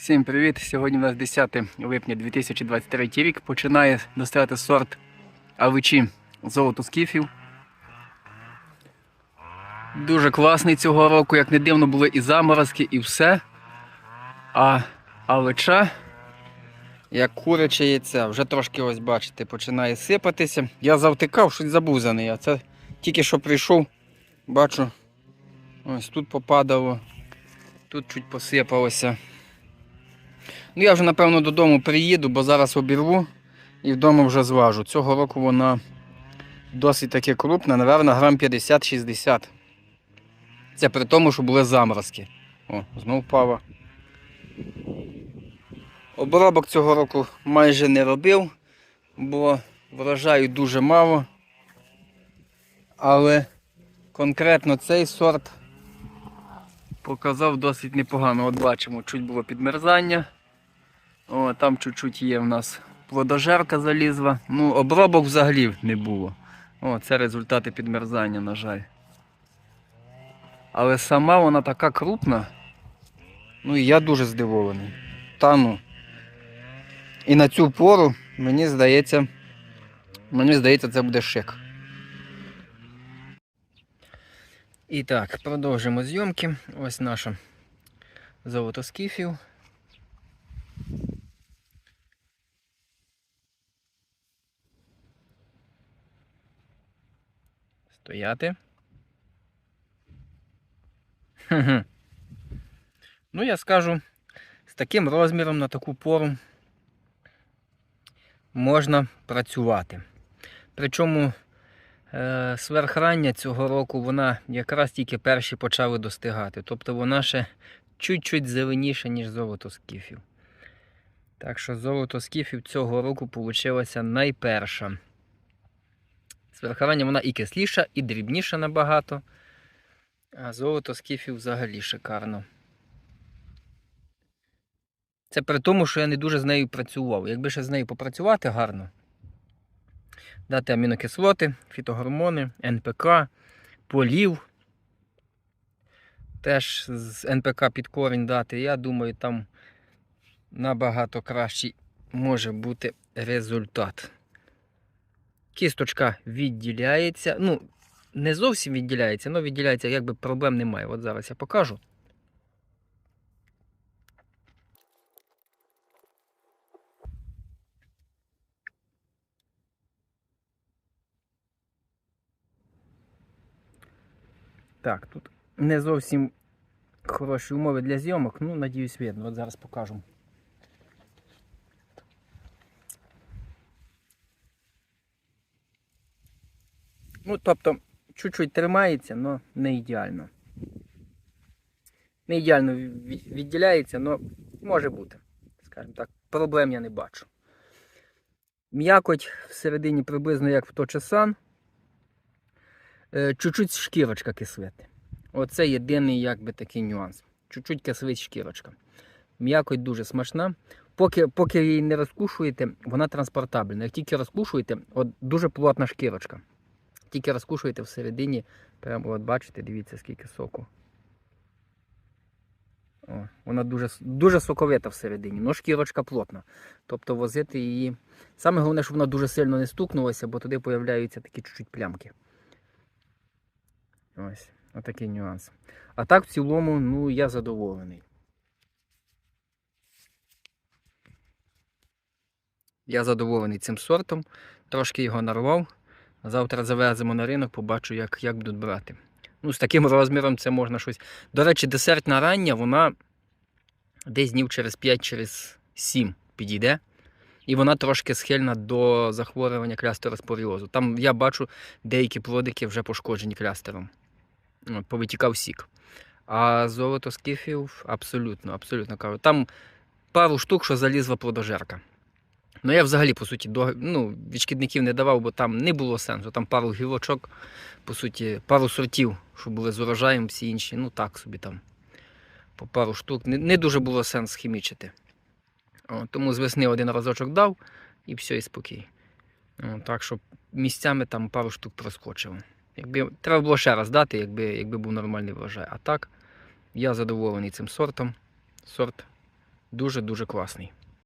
Всім привіт! Сьогодні у нас 10 липня 2023 рік. Починає достигати сорт авичі золото скіфів. Дуже класний цього року, як не дивно, були і заморозки, і все. А авича, як куряче яйце, вже трошки ось бачите, починає сипатися. Я завтикав, щось забув за неї. Це тільки що прийшов, бачу, ось тут попадало, тут чуть посипалося. Ну, я вже, напевно, додому приїду, бо зараз обірву і вдома вже зважу. Цього року вона досить таки крупна, напевно, грам 50-60. Це при тому, що були заморозки. О, знов пава. Обробок цього року майже не робив, бо врожаю дуже мало. Але конкретно цей сорт показав досить непогано. От бачимо, чуть було підмерзання. О, там чуть-чуть є в нас плодожерка залізла. Ну, обробок взагалі не було. О, це результати підмерзання, на жаль. Але сама вона така крупна. Ну і я дуже здивований. Та ну. І на цю пору, мені здається, мені здається, це буде шик. І так, продовжимо зйомки. Ось наша золото скіфів. Стояти. Хе-хе. Ну, я скажу, з таким розміром на таку пору можна працювати. Причому е, сверхрання цього року вона якраз тільки перші почали достигати. Тобто вона ще чуть-чуть зеленіша, ніж золото скіфів. Так що золото скіфів цього року вийшла найперша. Сверхрання вона і кисліша, і дрібніша набагато. А золото скіфів взагалі шикарно. Це при тому, що я не дуже з нею працював. Якби ще з нею попрацювати гарно, дати амінокислоти, фітогормони, НПК, полів. Теж з НПК під корінь дати, я думаю, там набагато кращий може бути результат. Кісточка відділяється. Ну, не зовсім відділяється, але відділяється, якби проблем немає. От зараз я покажу. Так, тут не зовсім хороші умови для зйомок, ну, надіюсь, видно. От зараз покажу. Ну, тобто, чуть-чуть тримається, але не ідеально. Не ідеально відділяється, але може бути. Скажімо так, проблем я не бачу. М'якоть всередині приблизно як в точесан. Е, Чуть-чуть шкірочка кислити. Оце єдиний якби такий нюанс. Чуть-чуть кислить шкірочка. М'якоть дуже смачна. Поки, поки її не розкушуєте, вона транспортабельна. Як тільки розкушуєте, от дуже плотна шкірочка. Тільки розкушуєте всередині, прямо от бачите, дивіться, скільки соку. О, вона дуже, дуже соковита всередині, але шкірочка плотна. Тобто возити її. Саме головне, щоб вона дуже сильно не стукнулася, бо туди появляються такі чуть-чуть плямки. Ось, отакий нюанс. А так, в цілому, ну, я задоволений. Я задоволений цим сортом. Трошки його нарвав. Завтра завеземо на ринок, побачу, як, як будуть брати. Ну, з таким розміром це можна щось. До речі, десертна рання, вона десь днів через 5 через 7 підійде. І вона трошки схильна до захворювання клястероспоріозу. Там я бачу деякі плодики вже пошкоджені клястером. От, повитікав сік. А золото скіфів абсолютно, абсолютно кажу. Там пару штук, що залізла плодожерка. Ну я взагалі, по суті, до, ну, від шкідників не давав, бо там не було сенсу. Там пару гілочок, по суті, пару сортів, що були з урожаєм, всі інші, ну так собі там. По пару штук. Не, не дуже було сенс хімічити. О, тому з весни один разочок дав і все, і спокій. О, так що місцями там пару штук проскочило. Якби, треба було ще раз дати, якби, якби був нормальний врожай. А так, я задоволений цим сортом. Сорт Дуже-дуже класний.